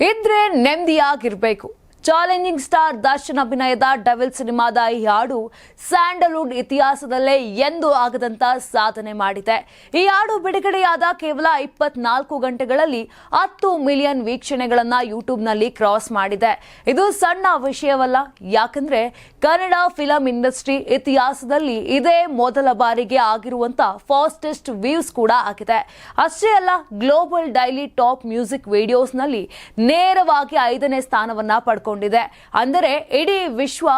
ಇದ್ರೆ ನೆಮ್ಮದಿಯಾಗಿರ್ಬೇಕು. Challenging star Darshan ಅಭಿನಯದ devil ಸಿನಿಮಾದ ಈ ಹಾಡು ಸ್ಯಾಂಡಲ್ವುಡ್ ಇತಿಹಾಸದಲ್ಲೇ ಎಂದು ಆಗದಂತ ಸಾಧನೆ ಮಾಡಿದೆ. ಈ ಹಾಡು ಬಿಡುಗಡೆಯಾದ ಕೇವಲ ಇಪ್ಪತ್ನಾಲ್ಕು ಗಂಟೆಗಳಲ್ಲಿ ಹತ್ತು ಮಿಲಿಯನ್ ವೀಕ್ಷಣೆಗಳನ್ನ ಯೂಟ್ಯೂಬ್ನಲ್ಲಿ ಕ್ರಾಸ್ ಮಾಡಿದೆ. ಇದು ಸಣ್ಣ ವಿಷಯವಲ್ಲ, ಯಾಕಂದ್ರೆ ಕನ್ನಡ ಫಿಲಂ ಇಂಡಸ್ಟ್ರಿ ಇತಿಹಾಸದಲ್ಲಿ ಇದೇ ಮೊದಲ ಬಾರಿಗೆ ಆಗಿರುವಂತ ಫಾಸ್ಟೆಸ್ಟ್ ವ್ಯೂಸ್ ಕೂಡ ಆಗಿದೆ. ಅಷ್ಟೇ ಅಲ್ಲ, ಗ್ಲೋಬಲ್ ಡೈಲಿ ಟಾಪ್ ಮ್ಯೂಸಿಕ್ ವಿಡಿಯೋಸ್ನಲ್ಲಿ ನೇರವಾಗಿ ಐದನೇ ಸ್ಥಾನವನ್ನ ಪಡ್ಕೊಂಡಿದೆ ಅಂದರೆ ಇಡೀ ವಿಶ್ವ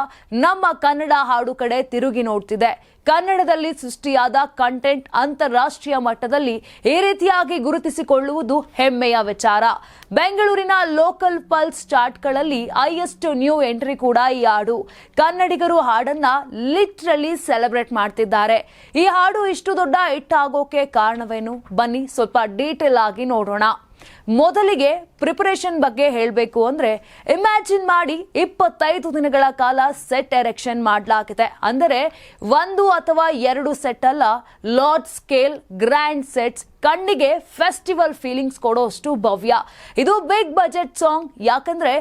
ನಮ್ಮ ಕನ್ನಡ ಹಾಡು ಕಡೆ ತಿರುಗಿ ನೋಡ್ತಿದೆ. ಕನ್ನಡದಲ್ಲಿ ಸೃಷ್ಟಿಯಾದ ಕಂಟೆಂಟ್ ಅಂತಾರಾಷ್ಟ್ರೀಯ ಮಟ್ಟದಲ್ಲಿ ಈ ರೀತಿಯಾಗಿ ಗುರುತಿಸಿಕೊಳ್ಳುವುದು ಹೆಮ್ಮೆಯ ವಿಚಾರ. ಬೆಂಗಳೂರಿನ ಲೋಕಲ್ ಪಲ್ಸ್ ಚಾರ್ಟ್ಗಳಲ್ಲಿ ಹೈಯೆಸ್ಟ್ ನ್ಯೂ ಎಂಟ್ರಿ ಕೂಡ ಈ ಹಾಡು. ಕನ್ನಡಿಗರು ಹಾಡನ್ನ ಲಿಟ್ರಲಿ ಸೆಲೆಬ್ರೇಟ್ ಮಾಡ್ತಿದ್ದಾರೆ. ಈ ಹಾಡು ಇಷ್ಟು ದೊಡ್ಡ ಹಿಟ್ ಆಗೋಕೆ ಕಾರಣವೇನು? ಬನ್ನಿ ಸ್ವಲ್ಪ ಡೀಟೇಲ್ ಆಗಿ ನೋಡೋಣ. ಮೊದಲಿಗೆ ಪ್ರಿಪರೇಷನ್ ಬಗ್ಗೆ ಹೇಳಬೇಕು ಅಂದ್ರೆ, ಇಮ್ಯಾಜಿನ್ ಮಾಡಿ ಇಪ್ಪತ್ತೈದು ದಿನಗಳ ಕಾಲ ಸೆಟ್ ಎರೆಕ್ಷನ್ ಮಾಡಲಾಗಿದೆ. ಅಂದರೆ ಒಂದು ಅಥವಾ ಎರಡು ಸೆಟ್ ಅಲ್ಲ ಲಾರ್ಜ್ ಸ್ಕೇಲ್ ಗ್ರ್ಯಾಂಡ್ ಸೆಟ್ಸ್ ಕಣ್ಣಿಗೆ ಫೆಸ್ಟಿವಲ್ ಫೀಲಿಂಗ್ಸ್ ಕೊಡೋಷ್ಟು ಭವ್ಯ. ಇದು ಬಿಗ್ ಬಜೆಟ್ ಸಾಂಗ್ ಯಾಕಂದ್ರೆ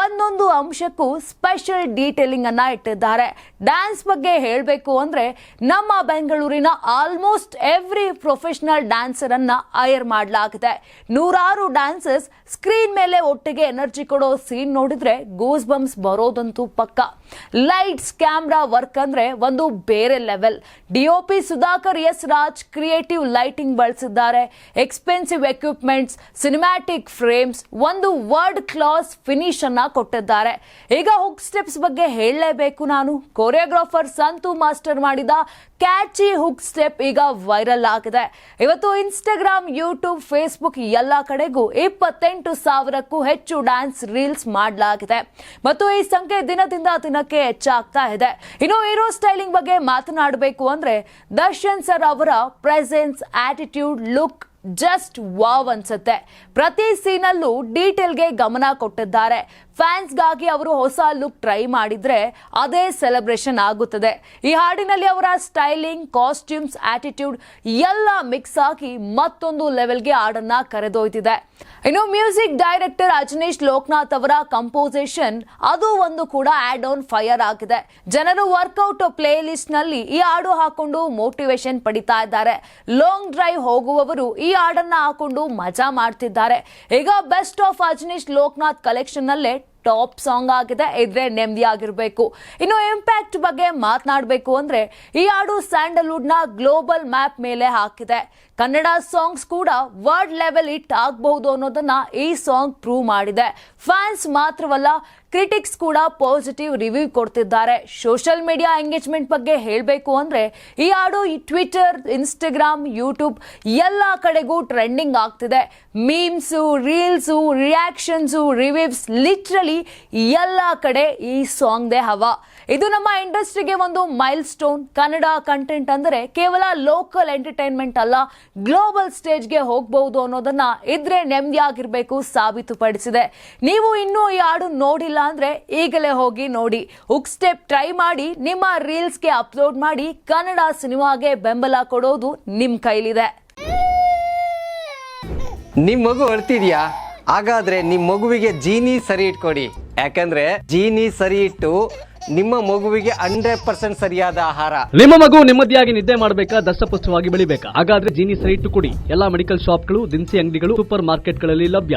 ಒಂದೊಂದು ಅಂಶಕ್ಕೂ ಸ್ಪೆಷಲ್ ಡೀಟೇಲಿಂಗ್ ಅನ್ನ ಇಟ್ಟಿದ್ದಾರೆ. ಡ್ಯಾನ್ಸ್ ಬಗ್ಗೆ ಹೇಳಬೇಕು ಅಂದ್ರೆ ನಮ್ಮ ಬೆಂಗಳೂರಿನ ಆಲ್ಮೋಸ್ಟ್ ಎವ್ರಿ ಪ್ರೊಫೆಷನಲ್ ಡ್ಯಾನ್ಸರ್ ಅನ್ನ ಹೈರ್ ಮಾಡಲಾಗಿದೆ. ನೂರಾರು ಡ್ಯಾನ್ಸರ್ಸ್ ಸ್ಕ್ರೀನ್ ಮೇಲೆ ಒಟ್ಟಿಗೆ ಎನರ್ಜಿ ಕೊಡೋ ಸೀನ್ ನೋಡಿದ್ರೆ ಗೂಸ್ ಬಂಪ್ಸ್ ಬರೋದಂತೂ ಪಕ್ಕ. ಲೈಟ್ಸ್ ಕ್ಯಾಮ್ರಾ ವರ್ಕ್ ಅಂದ್ರೆ ಒಂದು ಬೇರೆ level DOP Sudhakar, S Raj creative lighting ಬಳಸಿದ್ದಾರೆ. ಎಕ್ಸ್ಪೆನ್ಸಿವ್ ಎಕ್ವಿಪ್ಮೆಂಟ್ಸ್ ಸಿನಿಮ್ಯಾಟಿಕ್ ಫ್ರೇಮ್ಸ್ ಒಂದು ವರ್ಡ್ ಕ್ಲಾಸ್ ಫಿನಿಶ್ ಅನ್ನ ಕೊಟ್ಟಿದ್ದಾರೆ. ಈಗ ಹುಕ್ ಸ್ಟೆಪ್ಸ್ ಬಗ್ಗೆ ಹೇಳಲೇಬೇಕು ನಾನು. ಕೊರಿಯೋಗ್ರಾಫರ್ ಸಂತು ಮಾಸ್ಟರ್ ಮಾಡಿದ ಕ್ಯಾಚಿ ಹುಕ್ ಸ್ಟೆಪ್ ಈಗ ವೈರಲ್ ಆಗಿದೆ. ಇವತ್ತು ಇನ್ಸ್ಟಾಗ್ರಾಮ್ ಯೂಟ್ಯೂಬ್ ಫೇಸ್ಬುಕ್ ಎಲ್ಲ ಕಡೆಗೂ ಇಪ್ಪತ್ತೆಂಟು ಸಾವಿರಕ್ಕೂ ಹೆಚ್ಚು ಡ್ಯಾನ್ಸ್ ರೀಲ್ಸ್ ಮಾಡಲಾಗಿದೆ. ಮತ್ತು ಈ ಸಂಖ್ಯೆ ದಿನದಿಂದ ದಿನಕ್ಕೆ ಹೆಚ್ಚಾಗ್ತಾ ಇದೆ. ಇನ್ನು ಹೀರೋ ಸ್ಟೈಲಿಂಗ್ ಬಗ್ಗೆ ಮಾತನಾಡಬೇಕು ಅಂದ್ರೆ ದರ್ಶನ್ ಸರ್ ಅವರ presence attitude look just wow ಅನ್ಸುತ್ತೆ. ಪ್ರತಿ ಸೀನಲ್ಲೂ ಡೀಟೇಲ್ಗೆ ಗಮನ ಕೊಟ್ಟಿದ್ದಾರೆ. ಫ್ಯಾನ್ಸ್ಗಾಗಿ ಅವರು ಹೊಸ ಲುಕ್ ಟ್ರೈ ಮಾಡಿದ್ರೆ ಅದೇ ಸೆಲೆಬ್ರೇಷನ್ ಆಗುತ್ತದೆ. ಈ ಹಾಡಿನಲ್ಲಿ ಅವರ ಸ್ಟೈಲಿಂಗ್ ಕಾಸ್ಟ್ಯೂಮ್ಸ್ ಆಟಿಟ್ಯೂಡ್ ಎಲ್ಲ ಮಿಕ್ಸ್ ಆಗಿ ಮತ್ತೊಂದು ಲೆವೆಲ್ಗೆ ಹಾಡನ್ನ ಕರೆದೊಯ್ತಿದೆ ಇನ್ನು ಮ್ಯೂಸಿಕ್ ಡೈರೆಕ್ಟರ್ ಅಜನೀಶ್ ಲೋಕನಾಥ್ ಅವರ ಕಂಪೋಸಿಷನ್ ಅದು ಒಂದು ಕೂಡ ಆಡ್ ಆನ್ ಫೈರ್ ಆಗಿದೆ. ಜನರು ವರ್ಕೌಟ್ ಪ್ಲೇ ಲಿಸ್ಟ್ನಲ್ಲಿ ಈ ಹಾಡು ಹಾಕೊಂಡು ಮೋಟಿವೇಶನ್ ಪಡಿತಾ ಇದ್ದಾರೆ. ಲಾಂಗ್ ಡ್ರೈವ್ ಹೋಗುವವರು ಈ ಹಾಡನ್ನ ಹಾಕೊಂಡು ಮಜಾ ಮಾಡ್ತಿದ್ದಾರೆ. ಈಗ best of Ajaneesh Loknath collection ನಲ್ಲೇ ಟಾಪ್ ಸಾಂಗ್ ಆಗಿದೆ, ಇದ್ರೆ ನೆಮ್ಮದಿ ಆಗಿರ್ಬೇಕು. ಇನ್ನು ಇಂಪ್ಯಾಕ್ಟ್ ಬಗ್ಗೆ ಮಾತನಾಡಬೇಕು ಅಂದ್ರೆ, ಈ ಹಾಡು ಸ್ಯಾಂಡಲ್ವುಡ್ನ ಗ್ಲೋಬಲ್ ಮ್ಯಾಪ್ ಮೇಲೆ ಹಾಕಿದೆ. ಕನ್ನಡ ಸಾಂಗ್ಸ್ ಕೂಡ ವರ್ಲ್ಡ್ ಲೆವೆಲ್ ಹಿಟ್ ಆಗಬಹುದು ಅನ್ನೋದನ್ನ ಈ ಸಾಂಗ್ ಪ್ರೂವ್ ಮಾಡಿದೆ. ಫ್ಯಾನ್ಸ್ ಮಾತ್ರವಲ್ಲ ಕ್ರಿಟಿಕ್ಸ್ ಕೂಡ ಪಾಸಿಟಿವ್ ರಿವ್ಯೂ ಕೊಡ್ತಿದ್ದಾರೆ. ಸೋಷಿಯಲ್ ಮೀಡಿಯಾ ಎಂಗೇಜ್ಮೆಂಟ್ ಬಗ್ಗೆ ಹೇಳಬೇಕು ಅಂದರೆ, ಈ ಹಾಡು ಈ ಟ್ವಿಟರ್ ಇನ್ಸ್ಟಾಗ್ರಾಮ್ ಯೂಟ್ಯೂಬ್ ಎಲ್ಲ ಕಡೆಗೂ ಟ್ರೆಂಡಿಂಗ್ ಆಗ್ತಿದೆ. Memes reels reactions reviews literally ಎಲ್ಲ ಕಡೆ ಈ ಸಾಂಗ್ದೇ ಹವಾ. ಇದು ನಮ್ಮ ಇಂಡಸ್ಟ್ರಿಗೆ ಒಂದು ಮೈಲ್ ಸ್ಟೋನ್ ಕನ್ನಡ ಕಂಟೆಂಟ್ ಅಂದರೆ ಕೇವಲ ಲೋಕಲ್ ಎಂಟರ್ಟೈನ್ಮೆಂಟ್ ಅಲ್ಲ ಗ್ಲೋಬಲ್ ಸ್ಟೇಜ್ಗೆ ಹೋಗಬಹುದು ಅನ್ನೋದನ್ನ ಇದ್ರೆ ನೆಮ್ಮದಿಯಾಗಿರಬೇಕು, ಸಾಬೀತುಪಡಿಸಿದೆ. ನೀವು ಇನ್ನೂ ಈ ಹಾಡು ನೋಡಿಲ್ಲ ಅಂದ್ರೆ ಈಗಲೇ ಹೋಗಿ ನೋಡಿ. ಹುಕ್ ಸ್ಟೆಪ್ ಟ್ರೈ ಮಾಡಿ ನಿಮ್ಮ ರೀಲ್ಸ್ಗೆ ಅಪ್ಲೋಡ್ ಮಾಡಿ ಕನ್ನಡ ಸಿನಿಮಾಗೆ ಬೆಂಬಲ ಕೊಡೋದು ನಿಮ್ ಕೈಲಿದೆ. ನಿಮ್ ಮಗು ಅಳ್ತಿದ್ಯಾ? ಹಾಗಾದ್ರೆ ನಿಮ್ ಮಗುವಿಗೆ ಜೀನಿ ಸರಿ ಇಟ್ಕೊಡಿ. ಯಾಕಂದ್ರೆ ಜೀನಿ ಸರಿ ಇಟ್ಟು ನಿಮ್ಮ ಮಗುವಿಗೆ ಹಂಡ್ರೆಡ್ ಪರ್ಸೆಂಟ್ ಸರಿಯಾದ ಆಹಾರ. ನಿಮ್ಮ ಮಗು ನೆಮ್ಮದಿಯಾಗಿ ನಿದ್ದೆ ಮಾಡಬೇಕಾ ದಷ್ಟಪುಷ್ಟವಾಗಿ ಬೆಳಿಬೇಕಾ? ಹಾಗಾದ್ರೆ ಜೀನಿ ಸರಿ ಇಟ್ಟು ಕೊಡಿ. ಎಲ್ಲಾ ಮೆಡಿಕಲ್ ಶಾಪ್ಗಳು ದಿನಸಿ ಅಂಗಡಿಗಳು ಸೂಪರ್ ಮಾರ್ಕೆಟ್ಗಳಲ್ಲಿ ಲಭ್ಯ.